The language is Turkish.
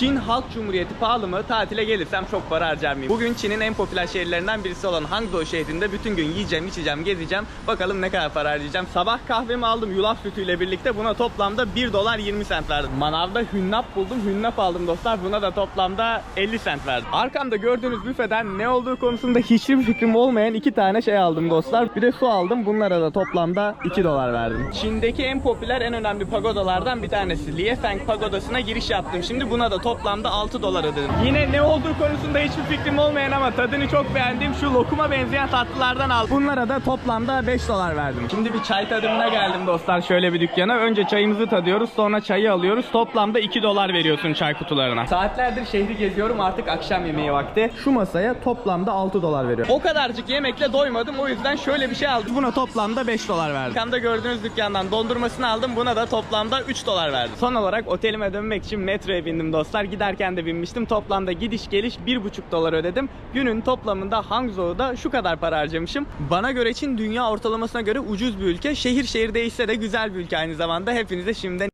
Çin Halk Cumhuriyeti pahalı mı? Tatile gelirsem çok para harcar mıyım? Bugün Çin'in en popüler şehirlerinden birisi olan Hangzhou şehrinde bütün gün yiyeceğim, içeceğim, gezeceğim. Bakalım ne kadar para harcayacağım. Sabah kahvemi aldım yulaf sütüyle birlikte. Buna toplamda 1 dolar 20 sent verdim. Manavda hünnap buldum. Hünnap aldım dostlar. Buna da toplamda 50 sent verdim. Arkamda gördüğünüz büfeden ne olduğu konusunda hiçbir fikrim olmayan iki tane şey aldım dostlar. Bir de su aldım. Bunlara da toplamda 2 dolar verdim. Çin'deki en popüler en önemli pagodalardan bir tanesi. Liefeng pagodasına giriş yaptım. Şimdi buna da toplamda 6 dolar ödedim. Yine ne olduğu konusunda hiçbir fikrim olmayan ama tadını çok beğendiğim şu lokuma benzeyen tatlılardan aldım. Bunlara da toplamda 5 dolar verdim. Şimdi bir çay tadımına geldim dostlar şöyle bir dükkana. Önce çayımızı tadıyoruz sonra çayı alıyoruz. Toplamda 2 dolar veriyorsun çay kutularına. Saatlerdir şehri geziyorum artık akşam yemeği vakti. Şu masaya toplamda 6 dolar veriyor. O kadarcık yemekle doymadım o yüzden şöyle bir şey aldım. Buna toplamda 5 dolar verdim. Arkamda gördüğünüz dükkandan dondurmasını aldım. Buna da toplamda 3 dolar verdim. Son olarak otelime dönmek için metroya bindim dostlar. Giderken de binmiştim. Toplamda gidiş geliş 1,5 dolar ödedim. Günün toplamında Hangzhou'da şu kadar para harcamışım. Bana göre Çin dünya ortalamasına göre ucuz bir ülke. Şehir şehir değişse de güzel bir ülke aynı zamanda. Hepinize şimdiden